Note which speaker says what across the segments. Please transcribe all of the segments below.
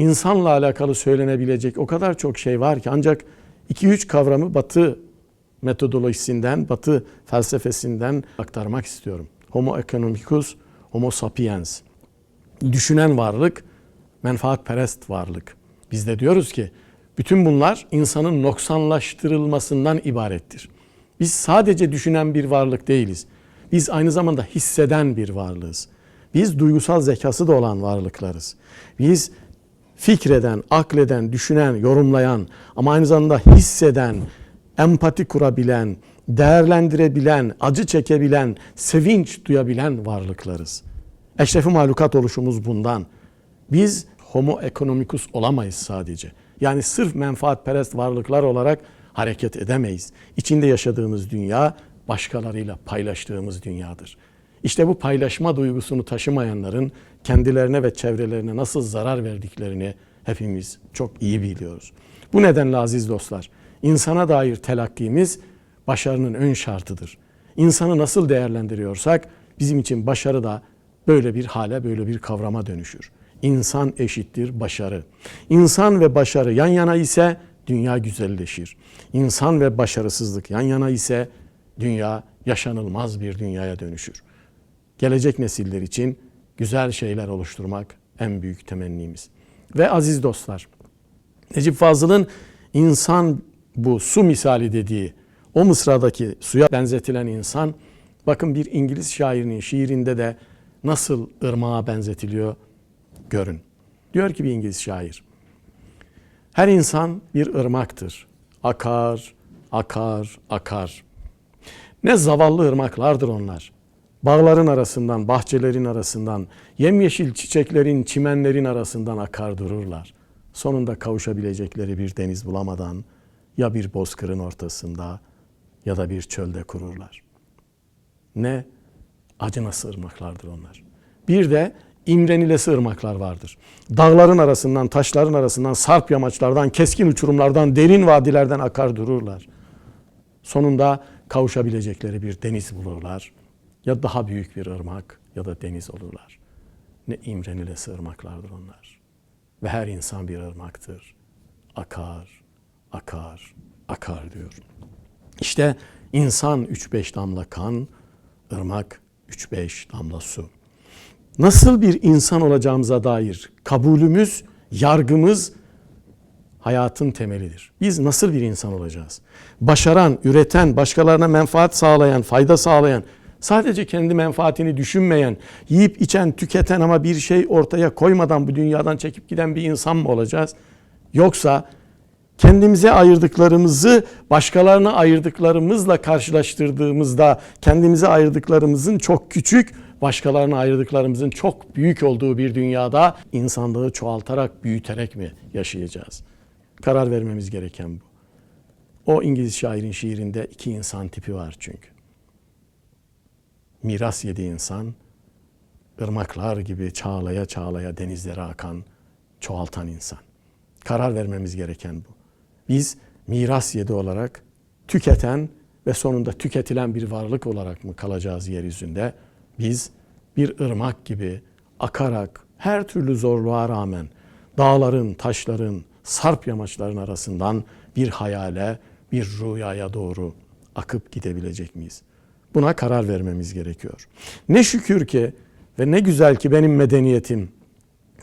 Speaker 1: insanla alakalı söylenebilecek o kadar çok şey var ki ancak 2-3 kavramı Batı metodolojisinden, Batı felsefesinden aktarmak istiyorum. Homo economicus, Homo sapiens. Düşünen varlık, menfaatperest varlık. Biz de diyoruz ki bütün bunlar insanın noksanlaştırılmasından ibarettir. Biz sadece düşünen bir varlık değiliz. Biz aynı zamanda hisseden bir varlığız. Biz duygusal zekası da olan varlıklarız. Biz fikreden, akleden, düşünen, yorumlayan ama aynı zamanda hisseden, empati kurabilen, değerlendirebilen, acı çekebilen, sevinç duyabilen varlıklarız. Eşrefi mahlukat oluşumuz bundan. Biz homo economicus olamayız sadece. Yani sırf menfaatperest varlıklar olarak hareket edemeyiz. İçinde yaşadığımız dünya başkalarıyla paylaştığımız dünyadır. İşte bu paylaşma duygusunu taşımayanların kendilerine ve çevrelerine nasıl zarar verdiklerini hepimiz çok iyi biliyoruz. Bu nedenle aziz dostlar, insana dair telakkimiz başarının ön şartıdır. İnsanı nasıl değerlendiriyorsak bizim için başarı da böyle bir hale, böyle bir kavrama dönüşür. İnsan eşittir başarı. İnsan ve başarı yan yana ise dünya güzelleşir. İnsan ve başarısızlık yan yana ise dünya yaşanılmaz bir dünyaya dönüşür. Gelecek nesiller için güzel şeyler oluşturmak en büyük temennimiz. Ve aziz dostlar, Necip Fazıl'ın insan bu su misali dediği o mısradaki suya benzetilen insan bakın bir İngiliz şairinin şiirinde de nasıl ırmağa benzetiliyor görün. Diyor ki bir İngiliz şair. Her insan bir ırmaktır. Akar, akar, akar. Ne zavallı ırmaklardır onlar. Bağların arasından, bahçelerin arasından, yemyeşil çiçeklerin, çimenlerin arasından akar dururlar. Sonunda kavuşabilecekleri bir deniz bulamadan ya bir bozkırın ortasında ya da bir çölde kururlar. Ne acınası ırmaklardır onlar. Bir de imrenilesi ırmaklar vardır. Dağların arasından, taşların arasından, sarp yamaçlardan, keskin uçurumlardan, derin vadilerden akar dururlar. Sonunda kavuşabilecekleri bir deniz bulurlar. Ya daha büyük bir ırmak ya da deniz olurlar. Ne imrenilesi ırmaklardır onlar. Ve her insan bir ırmaktır. Akar, akar, akar diyor. İşte insan 3-5 damla kan, ırmak 3-5 damla su. Nasıl bir insan olacağımıza dair kabulümüz, yargımız hayatın temelidir. Biz nasıl bir insan olacağız? Başaran, üreten, başkalarına menfaat sağlayan, fayda sağlayan, sadece kendi menfaatini düşünmeyen, yiyip içen, tüketen ama bir şey ortaya koymadan bu dünyadan çekip giden bir insan mı olacağız? Yoksa kendimize ayırdıklarımızı başkalarına ayırdıklarımızla karşılaştırdığımızda kendimize ayırdıklarımızın çok küçük, başkalarına ayırdıklarımızın çok büyük olduğu bir dünyada insanlığı çoğaltarak, büyüterek mi yaşayacağız? Karar vermemiz gereken bu. O İngiliz şairin şiirinde iki insan tipi var çünkü. Miras yedi insan, ırmaklar gibi çağlaya çağlaya denizlere akan, çoğaltan insan. Karar vermemiz gereken bu. Biz miras yedi olarak tüketen ve sonunda tüketilen bir varlık olarak mı kalacağız yeryüzünde? Biz bir ırmak gibi akarak her türlü zorluğa rağmen dağların, taşların, sarp yamaçların arasından bir hayale, bir rüyaya doğru akıp gidebilecek miyiz? Buna karar vermemiz gerekiyor. Ne şükür ki ve ne güzel ki benim medeniyetim,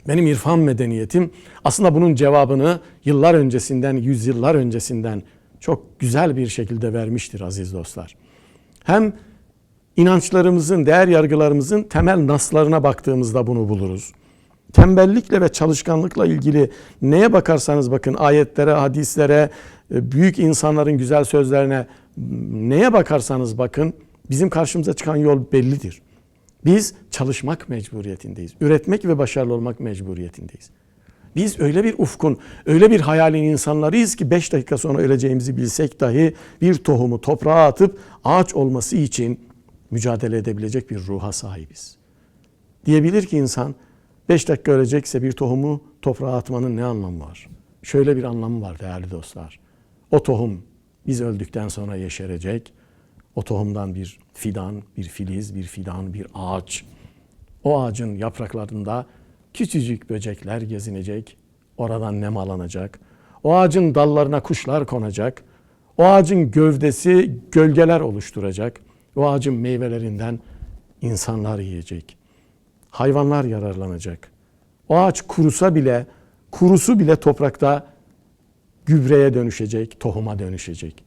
Speaker 1: benim irfan medeniyetim aslında bunun cevabını yıllar öncesinden, yüzyıllar öncesinden çok güzel bir şekilde vermiştir aziz dostlar. Hem inançlarımızın, değer yargılarımızın temel naslarına baktığımızda bunu buluruz. Tembellikle ve çalışkanlıkla ilgili neye bakarsanız bakın ayetlere, hadislere, büyük insanların güzel sözlerine neye bakarsanız bakın bizim karşımıza çıkan yol bellidir. Biz çalışmak mecburiyetindeyiz. Üretmek ve başarılı olmak mecburiyetindeyiz. Biz öyle bir ufkun, öyle bir hayalin insanlarıyız ki 5 dakika sonra öleceğimizi bilsek dahi bir tohumu toprağa atıp ağaç olması için mücadele edebilecek bir ruha sahibiz. Diyebilir ki insan 5 dakika ölecekse bir tohumu toprağa atmanın ne anlamı var? Şöyle bir anlamı var değerli dostlar. O tohum biz öldükten sonra yeşerecek. O tohumdan bir fidan, bir filiz, bir fidan, bir ağaç. O ağacın yapraklarında küçücük böcekler gezinecek. oradan nem alınacak. O ağacın dallarına kuşlar konacak. O ağacın gövdesi gölgeler oluşturacak. O ağacın meyvelerinden insanlar yiyecek. Hayvanlar yararlanacak. O ağaç kurusa bile, kurusu bile toprakta gübreye dönüşecek, tohuma dönüşecek.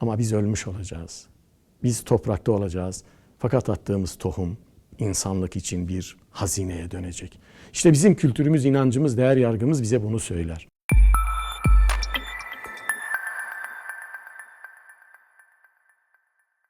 Speaker 1: Ama biz ölmüş olacağız. Biz toprakta olacağız. Fakat attığımız tohum insanlık için bir hazineye dönecek. İşte bizim kültürümüz, inancımız, değer yargımız bize bunu söyler.